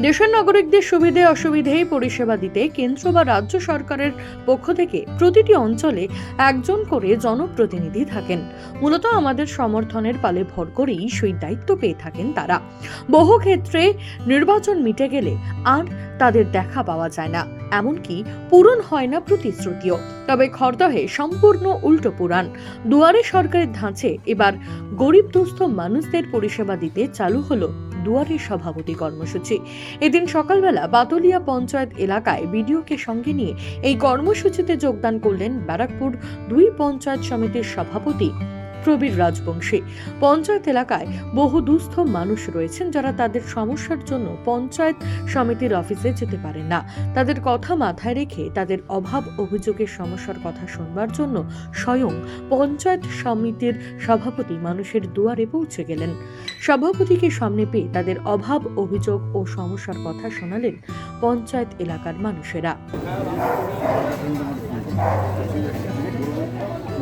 দেশের নাগরিকদের সুবিধে অসুবিধে পরিষেবা দিতে কেন্দ্র বা রাজ্য সরকারের পক্ষ থেকে প্রতিটি অঞ্চলে একজন করে জনপ্রতিনিধি থাকেন। মূলত আমাদের সমর্থনের পালে ভর করেই সেই দায়িত্ব পেয়ে থাকেন তারা। বহু ক্ষেত্রে নির্বাচন মিটে গেলে আর তাদের দেখা পাওয়া যায় না। এমনকি পূরণ হয় না প্রতিশ্রুতিও। তবে খরদহে সম্পূর্ণ উল্টো পুরাণ। দুয়ারে সরকারের ধাঁচে এবার গরিব দুস্থ মানুষদের পরিষেবা দিতে চালু হলো দুয়ারে সভাপতি কর্মসূচি। এদিন সকালবেলা বাতলিয়া পঞ্চায়েত এলাকায় বিডিওকে সঙ্গে নিয়ে এই কর্মসূচিতে যোগদান করলেন ব্যারাকপুর দুই পঞ্চায়েত সমিতির সভাপতি প্রবীর রাজবংশী। পঞ্চায়েত এলাকায় বহু দুস্থ মানুষ রয়েছেন যারা তাদের সমস্যার জন্য পঞ্চায়েত সমিতির অফিসে যেতে পারেন না। তাদের কথা মাথায় রেখে তাদের অভাব অভিযোগের সমস্যার কথা শুনবার জন্য স্বয়ং পঞ্চায়েত সমিতির সভাপতি মানুষের দুয়ারে পৌঁছে গেলেন। সভাপতিকে সামনে পেয়ে তাদের অভাব অভিযোগ ও সমস্যার কথা শোনালেন পঞ্চায়েত এলাকার মানুষেরা। আমার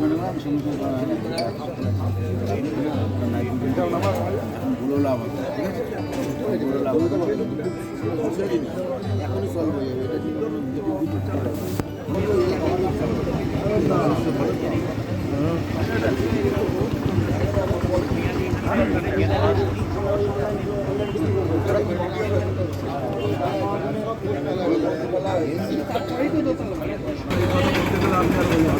একটা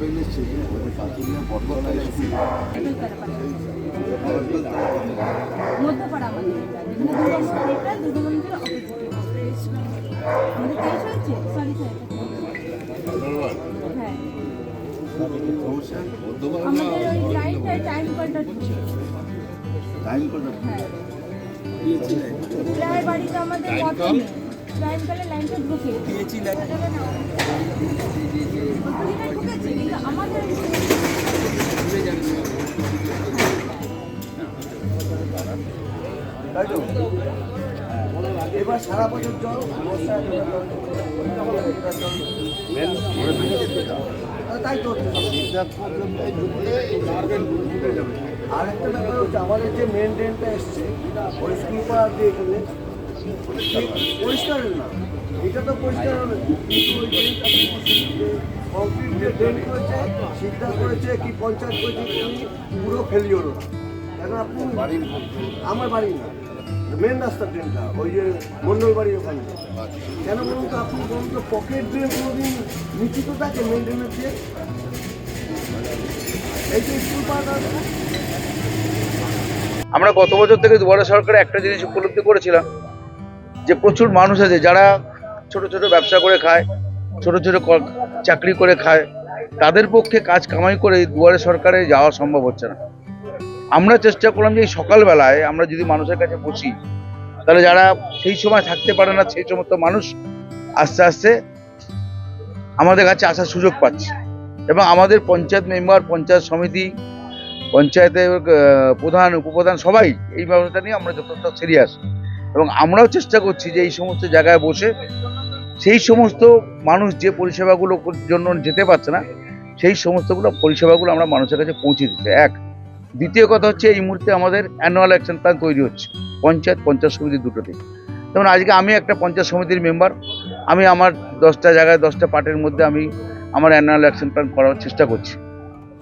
পাঁচজনের বটতলা স্কুল মধ্যপাড়া আমাদের এটা। যেখানে দুর্গা মন্দিরটা দুর্গা মন্দিরের আমাদের তেইশ হয়েছে? সরি স্যার হ্যাঁ। আমাদের ওই লাইনটা টাইম পাল্টাচ্ছে টাইম কটা হ্যাঁ। প্রায় বাড়িতে আমাদের টাইম কালে লাইনটা ঢুকে দিয়েছি আমাদের তাই তো? এবার সারা বছর জল তাই তো? আর একটা ব্যাপার হচ্ছে, আমাদের যে মেন ড্রেনটা এসছে, ওই স্কুল পাড়া দিয়ে এখানে পরিষ্কার না। এটা তো পরিষ্কার হবে। কিন্তু ওই কমপ্লিট যে ড্রেন করেছে সিদ্ধা করেছে কি পঞ্চায়েত করেছে পুরো ফেলিওর ওরা এখন আপনি বাড়ির আমার বাড়ি না। মেন রাস্তার ট্রেনটা ওই যে মন্ডল বাড়ির ওখানে। কেন বলুন তো আপনি বলুন তো পকেট ড্রেন কোনোদিন নিশ্চিত থাকে মেন ড্রেনের দিয়ে এই যে স্কুল আছে আমরা গত বছর থেকে দুয়ারে সরকারে একটা জিনিস উপলব্ধি করেছিলাম। যে প্রচুর মানুষ আছে, যারা ছোট ছোট ব্যবসা করে খায়, ছোট ছোট চাকরি করে খায়, তাদের পক্ষে কাজ কামাই করে দুয়ারে সরকারে যাওয়া সম্ভব হচ্ছে না। আমরা চেষ্টা করলাম যে সকালবেলায় আমরা যদি মানুষের কাছে বসি, তাহলে যারা সেই সময় থাকতে পারে না, সেই সমস্ত মানুষ আস্তে আস্তে আমাদের কাছে আসার সুযোগ পাচ্ছে। এবং আমাদের পঞ্চায়েত মেম্বার, পঞ্চায়েত সমিতি, পঞ্চায়েতের প্রধান, উপপ্রধান সবাই এই ব্যবস্থা নিয়ে আমরা যথেষ্ট সিরিয়াস। এবং আমরাও চেষ্টা করছি যে এই সমস্ত জায়গায় বসে সেই সমস্ত মানুষ যে পরিষেবাগুলো জন্য যেতে পারছে না, সেই সমস্তগুলো পরিষেবাগুলো আমরা মানুষের কাছে পৌঁছে দিতে। এক, দ্বিতীয় কথা হচ্ছে এই মুহূর্তে আমাদের অ্যানুয়াল অ্যাকশন প্ল্যান তৈরি হচ্ছে, পঞ্চায়েত পঞ্চায়েত সমিতি দুটোতে যেমন আজকে আমি একটা পঞ্চায়েত সমিতির মেম্বার আমি আমার দশটা জায়গায় দশটা পার্টের মধ্যে আমি আমার অ্যানুয়াল অ্যাকশন প্ল্যান করার চেষ্টা করছি।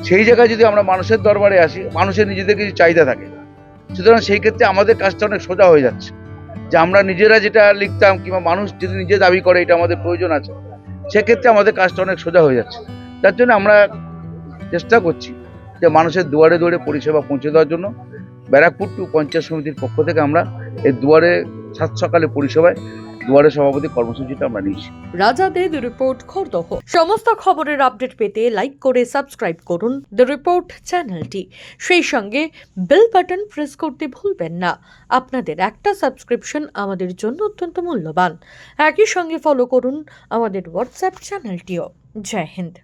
সেই জায়গায় যদি আমরা মানুষের দরবারে আসি, মানুষের নিজেদের কিছু চাহিদা থাকে, সুতরাং সেই ক্ষেত্রে আমাদের কাজটা অনেক সোজা হয়ে যাচ্ছে। যে আমরা নিজেরা যেটা লিখতাম কিংবা মানুষ যদি নিজে দাবি করে, এটা আমাদের প্রয়োজন আছে। সেক্ষেত্রে আমাদের কাজটা অনেক সোজা হয়ে যাচ্ছে। তার জন্য আমরা চেষ্টা করছি যে মানুষের দুয়ারে দুয়ারে পরিষেবা পৌঁছে দেওয়ার জন্য। ব্যারাকপুর টু পঞ্চায়েত সমিতির পক্ষ থেকে আমরা এই দুয়ারে সাত সকালে পরিষেবায় দুয়ারে সভাপতি কর্মসূচিটা আমরা নিয়েছি। রাজা দে দ্য রিপোর্ট খোরদহ। সমস্ত খবরের আপডেট পেতে লাইক করে, সাবস্ক্রাইব করুন দ্য রিপোর্ট চ্যানেলটি। সেই সঙ্গে বেল বাটন প্রেস করতে ভুলবেন না। আপনাদের একটা সাবস্ক্রিপশন আমাদের জন্য অত্যন্ত মূল্যবান। একই সঙ্গে ফলো করুন আমাদের হোয়াটসঅ্যাপ চ্যানেলটিও। জয় হিন্দ।